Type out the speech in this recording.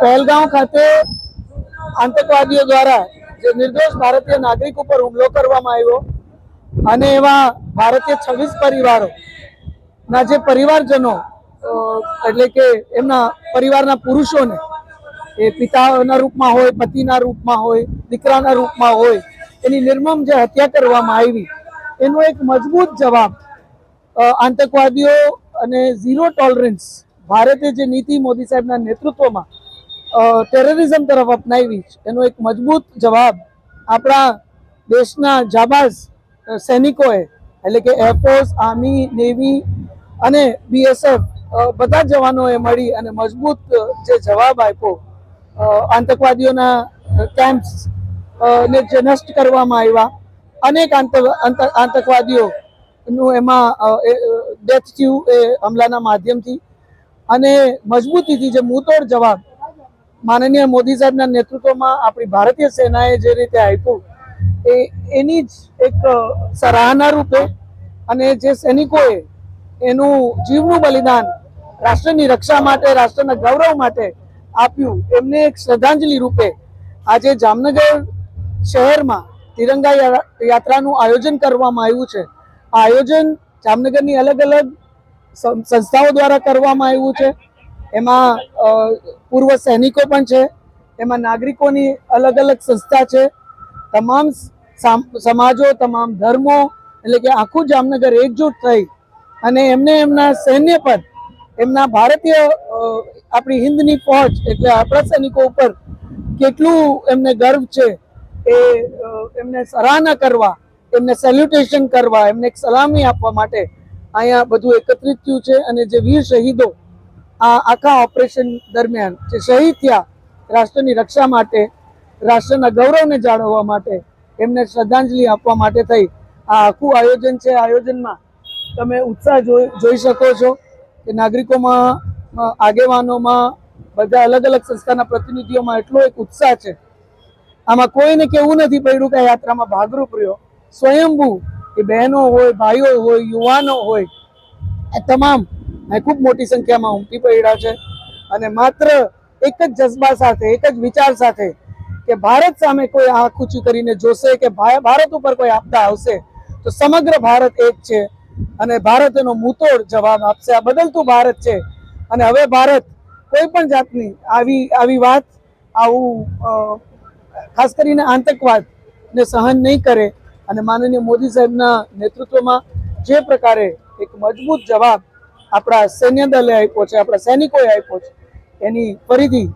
પહેલગાંવ ખાતે આતંકવાદીઓ દ્વારા જે નિર્દોષ ભારતીય નાગરિક ઉપર હુમલો કરવામાં આવ્યો અને એવા ભારતીય છવ્વીસ પરિવારો ના જે પરિવારજનો એટલે કે એમના પરિવારના પુરુષોને, એ પિતાના રૂપમાં હોય, પતિના રૂપમાં હોય, દીકરાના રૂપમાં હોય, એની નિર્મમ જે હત્યા કરવામાં આવી, એનો એક મજબૂત જવાબ આતંકવાદીઓ અને ઝીરો ટોલરન્સ ભારતે જે નીતિ મોદી સાહેબના નેતૃત્વમાં ટેરરિઝમ તરફ અપનાવી એનો એક મજબૂત જવાબ આપણા દેશના જાબાઝ સૈનિકોએ, એટલે કે એરફોર્સ આર્મી નેવી અને બીએસએફ બધા જવાનોએ મળી અને મજબૂત જે જવાબ આપ્યો આતંકવાદીઓના કેમ્પ્સ ને જે નષ્ટ કરવામાં આવ્યા, અનેક આંતક- આંતક- આતંકવાદીઓ નું એમાં ડેથ થયું એ હમલાના માધ્યમથી. અને મજબૂતીથી જે મુતોડ જવાબ માનનીય મોદી સાહેબના નેતૃત્વમાં આપણી ભારતીય સેનાએ જે રીતે આપ્યું, એ, એની જ એક સરાહના રૂપે અને જે સૈનિકોએ એનું જીવનું બલિદાન રાષ્ટ્રની રક્ષા માટે, રાષ્ટ્રના ગૌરવ માટે આપ્યું, એમને એક શ્રદ્ધાંજલિ રૂપે આજે જામનગર શહેરમાં તિરંગા યાત્રાનું આયોજન કરવામાં આવ્યું છે. આ આયોજન જામનગરની અલગ અલગ સંસ્થાઓ દ્વારા કરવામાં આવ્યું છે. એમાં પૂર્વ સૈનિકો પણ છે. એમાં નાગરિકોની અલગ અલગ સંસ્થા છે. તમામ સમાજો, તમામ ધર્મો, એટલે કે આખું જામનગર એકજૂટ થઈ અને એમને એમના સૈન્ય પર, એમના ભારતીય આપણી હિન્દની ફોજ એટલે આપણા સૈનિકો ઉપર કેટલું એમને ગર્વ છે એ એમને સરાહના કરવા એમને સેલ્યુટેશન કરવા, એમને એક સલામી આપવા માટે અહીંયા બધું એકત્રિત થયું છે અને જે વીર શહીદો આ આખા ઓપરેશન દરમિયાન જે શહીદ થયા રાષ્ટ્રની રક્ષા માટે, રાષ્ટ્રના ગૌરવને જાળવવા માટે, એમને શ્રદ્ધાંજલિ આપવા માટે થઈ. આ આખું આયોજન છે, આયોજનમાં તમે ઉત્સાહ જોઈ શકો છો કે નાગરિકોમાં, આગેવાનોમાં બધા અલગ અલગ સંસ્થાના પ્રતિનિધિઓમાં એટલો એક ઉત્સાહ છે. આમાં કોઈને કેવું નથી પડ્યું કે યાત્રામાં ભાગરૂપ રહ્યો. સ્વયંભૂ કે બહેનો હોય, ભાઈઓ હોય, યુવાનો હોય, એ તમામ ખૂબ મોટી સંખ્યામાં ઉમટી પડ્યા છે. અને માત્ર એક જ જજ્બા સાથે, એક જ વિચાર સાથે કે ભારત સામે કોઈ આંખ ઊંચી કરીને જોશે કે ભારત ઉપર કોઈ આપતા આવશે, તો સમગ્ર ભારત એક છે. અને ભારત એનો મુતોડ જવાબ આપશે. આ બદલતું ભારત છે. અને હવે ભારત કોઈ પણ જાતની આવી આવી વાત, આવું ખાસ કરીને આતંકવાદ ને સહન નહીં કરે અને માનનીય મોદી સાહેબના નેતૃત્વમાં જે પ્રકારે એક મજબૂત જવાબ આપણા સૈન્ય દલે આપ્યો છે, આપણા સૈનિકોએ આપ્યો છે, એની ફરીથી